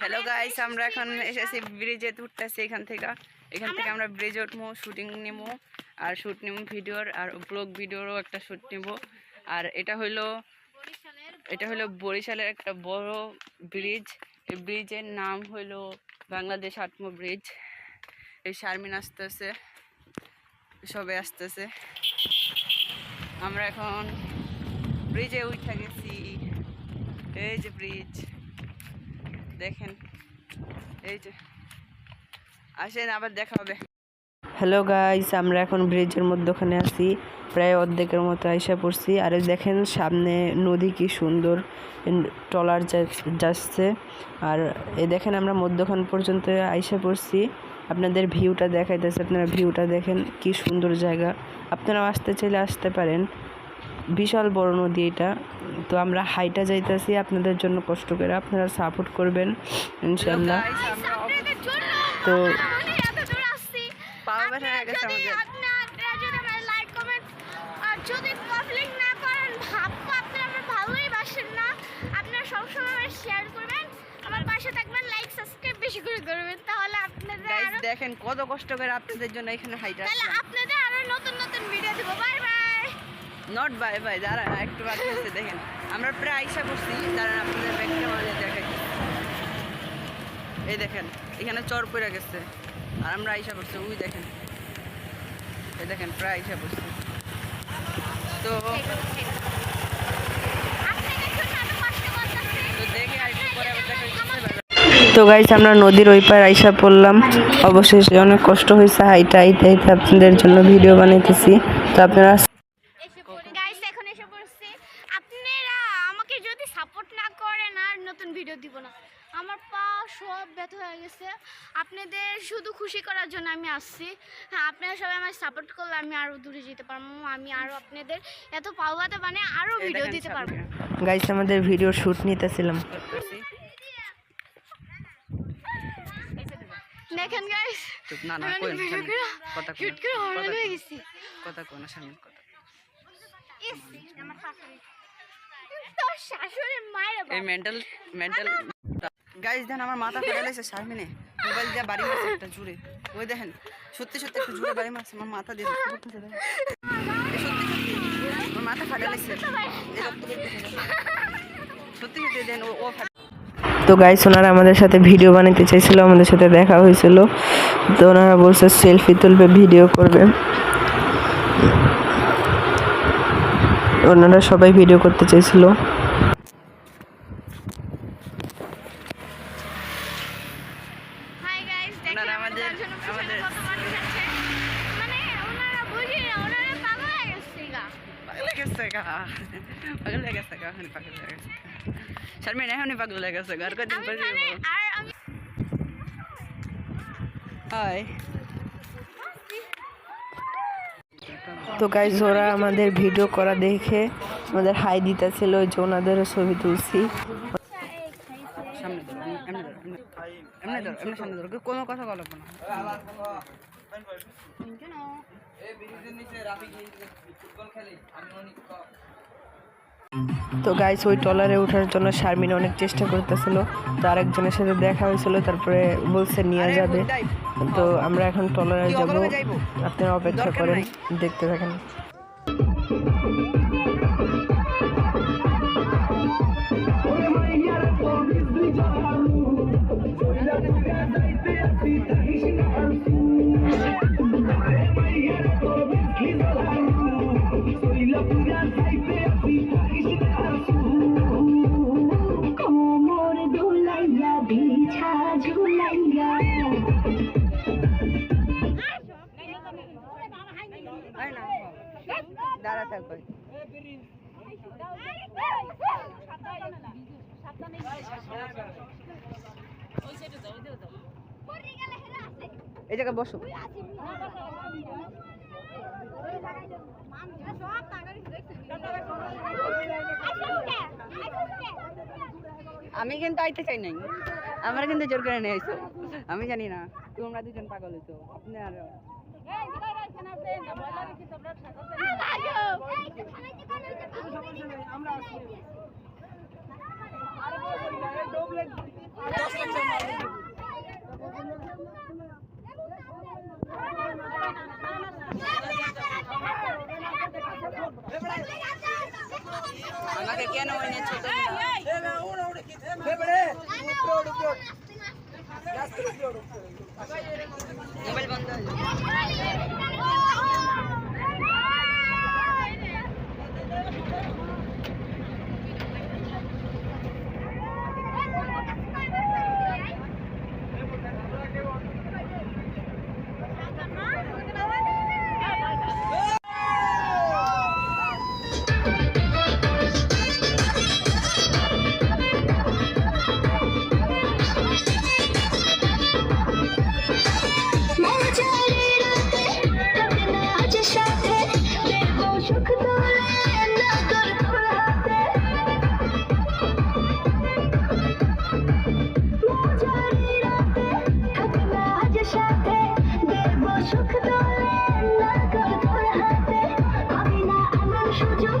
Hello guys আমরা এখন এসেছি ব্রিজে উঠতেছি এখান থেকে। এখান থেকে আমরা ব্রিজে উঠবো শুটিং নেব আর শুট নেব ভিডিওর আর ব্লগ ভিডিওরও একটা শুট নেব আর এটা হইল এটা হলো বরিশালের একটা বড় ব্রিজ এই ব্রিজের নাম হইল বাংলাদেশ আত্ম ব্রিজ এই শারমিন আসতেছে সবে আসতেছে। আমরা এখন ব্রিজে উঠে গেছি। এই যে ব্রিজ দেখেন। এই যে। আসেন, আবার দেখা হবে। হ্যালো গাইস আমরা এখন ব্রিজের মধ্যখানে আছি। প্রায় অর্ধেকের মতো আইসা পড়ছি। আর দেখেন, সামনে নদী কি সুন্দর টলার যাচ্ছে। আর এই দেখেন, আমরা মধ্যখান পর্যন্ত আইসা পড়ছি। আপনাদের ভিউটা দেখাইতেছে। আপনারা ভিউটা দেখেন, কি সুন্দর জায়গা। আপনারাও আসতে চাইলে আসতে পারেন। বিশাল বড় নদী এটা। তো আমরা হাইটা যাইতেছি আপনাদের জন্য কষ্ট করে আপনারা সাপোর্ট করবেন ইনশাল্লাহ তো আমি এত দূর আসছি। পাওয়া ব্যথা গেছে যদি আমাদের আপনারা যদি আমার লাইক কমেন্ট আর যদি পাবলিক না করেন ভাববো আপনারা আমার ভালোই বাসেন না। আপনারা সবসময় আমার শেয়ার করবেন আমার পাশে থাকবেন লাইক সাবস্ক্রাইব বেশি করে করবেন তাহলে আপনাদের দেখেন কত কষ্ট করে আপনাদের জন্য এখানে হাইটা তাহলে আপনাদের আরও নতুন নতুন ভিডিও দেবো। বাই। নট বাই বাই দাঁড়ান একটু বাদ হয়েছে দেখেন। আমরা প্রায় আইসা করছি দাঁড়ান, আপনাদের ব্যাগটা দেখাই। এই দেখেন, এখানে চর পড়ে গেছে। আর আমরা আইসা করছি ওই দেখেন। এই দেখেন, প্রায় আইসা করছি তো তো আমরা নদীর ওই পার আইসা পড়লাম। অবশেষে অনেক কষ্ট হয়েছে, হাইটা আইতে আইতে আপনাদের জন্য ভিডিও বানাইতেছি। তো আপনারা এসে পড়ি গাইস এখন এসে পড়ছি আপনারা আমাকে যদি সাপোর্ট না করেন আর নতুন ভিডিও দিব না। আমার পা সব ব্যথা হয়ে গেছে। আপনাদের শুধু খুশি করার জন্য আমি আসছি। হ্যাঁ আপনারা সবাই আমার সাপোর্ট করলে আমি আরও দূরে যেতে পারব। আমি আরও আপনাদের এত পাওয়াতে মানে আরও ভিডিও দেখেন দিতে পারব। গাইস আমাদের ভিডিও শুট নিতেছিলাম। দেখেন গাইস না কথা কোন কথা কোন সামনে কথা আমার তোর শাশুড়ির মায়ের এই মেন্টাল মেন্টাল গাইজ দেখেন আমার মাথা শারমিনে। মোবাইল দিয়ে বাড়ি মারছে একটা জুড়ে। ওই দেখেন সত্যি সত্যি একটা জুড়ে বাড়ি মারছে আমার মাথা দিয়ে সত্যি সত্যি মাথা ফাটে। সত্যি সত্যি দেন ও তো গাইস ওনারা আমাদের সাথে ভিডিও বানাতে চাইছিল আমাদের সাথে দেখা হয়েছিল। তো ওনারা বলছে সেলফি তুলবে ভিডিও করবে। ওনারা সবাই ভিডিও করতে চাইছিল হাই গাইস দেখেন ওনারা আমাদের আমাদের- জন্য পিছনে আমাদের- কত মানুষ আছে। মানে ওনারা বুঝি না ওনারা পাগল হয়ে গেছে গা। পাগল হয়ে গেছে গা। পাগল হয়ে গেছে গা এখন পাগল হয়ে শারমিন হয়ে ঘর কদিন পরে মানে আর আমি হাই তো গাইস ওরা আমাদের ভিডিও করা দেখে আমাদের হাই দিতেছিল, ওই যে ওনাদেরও ছবি তুলছি। তো গাইস ওই টলারে ওঠার জন্য শারমিন অনেক চেষ্টা করতেছিল, তো আরেকজনের সাথে দেখা হয়েছিল, তারপরে বলছে নিয়ে যাবে। তো আমরা এখন টলারে যাব। আপনারা অপেক্ষা করেন দেখতে থাকেন। দাঁড়া থাক এই জায়গায় বসো। আমি কিন্তু আইতে চাই নাই। আমার কিন্তু জোর করে নিয়ে আমি জানি না, তোমরা দুজন পাগল হইছো। আপনি আর আমরা আমাকে কেন এনেছো তোমরা মোবাইল বন্ধ হয়ে যাবে। সুখ দোলে লাগল তোর হাতে। আমি না আমার সুযোগ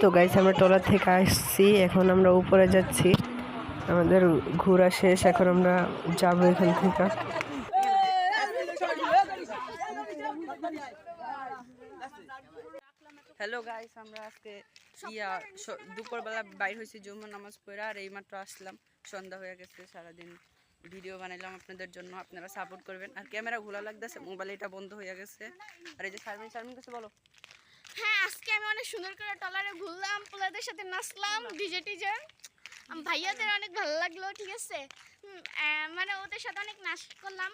তো গাইস আমরা টলার থেকে আসছি, এখন আমরা উপরে যাচ্ছি। আমাদের ঘোরা শেষ, এখন আমরা যাব এখান থেকে। হ্যালো গাইস আমরা আজকে ইয়া দুপুরবেলা বাইর হয়েছি জুম্মা নামাজ পড়ে, আর এইমাত্র আসলাম। সন্ধ্যা হয়ে গেছে, সারাদিন ভিডিও বানাইলাম আপনাদের জন্য, আপনারা সাপোর্ট করবেন। আর ক্যামেরা ঘোলা লাগতেছে মোবাইল এটা বন্ধ হয়ে গেছে। আর এই যে শারমিন শারমিন কাছে বলো। হ্যাঁ আজকে আমি অনেক সুন্দর করে টলারে ঘুরলাম পোলাদের সাথে নাচলাম ডিজে টিজে। ভাইয়াদের অনেক ভালো লাগল ঠিক আছে? মানে ওদের সাথে অনেক নাচ করলাম।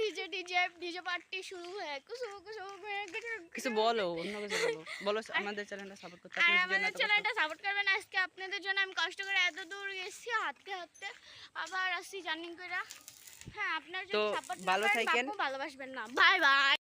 ডিজে ডিজে ডিজে পার্টি শুরু হয়ে কুসু কুসু কিছু বলো অন্য কিছু বলো। বলো আমাদের চ্যানেলটা সাপোর্ট করতে আর আমাদের চ্যানেলটা সাপোর্ট করবেন আজকে আপনাদের জন্য আমি কষ্ট করে এত দূর গেছি হাঁটতে হাঁটতে আবার আসছি জার্নি করে হ্যাঁ আপনার জন্য সাপোর্ট ভালো থাকেন। ভালোবাসবেন না। Bye bye.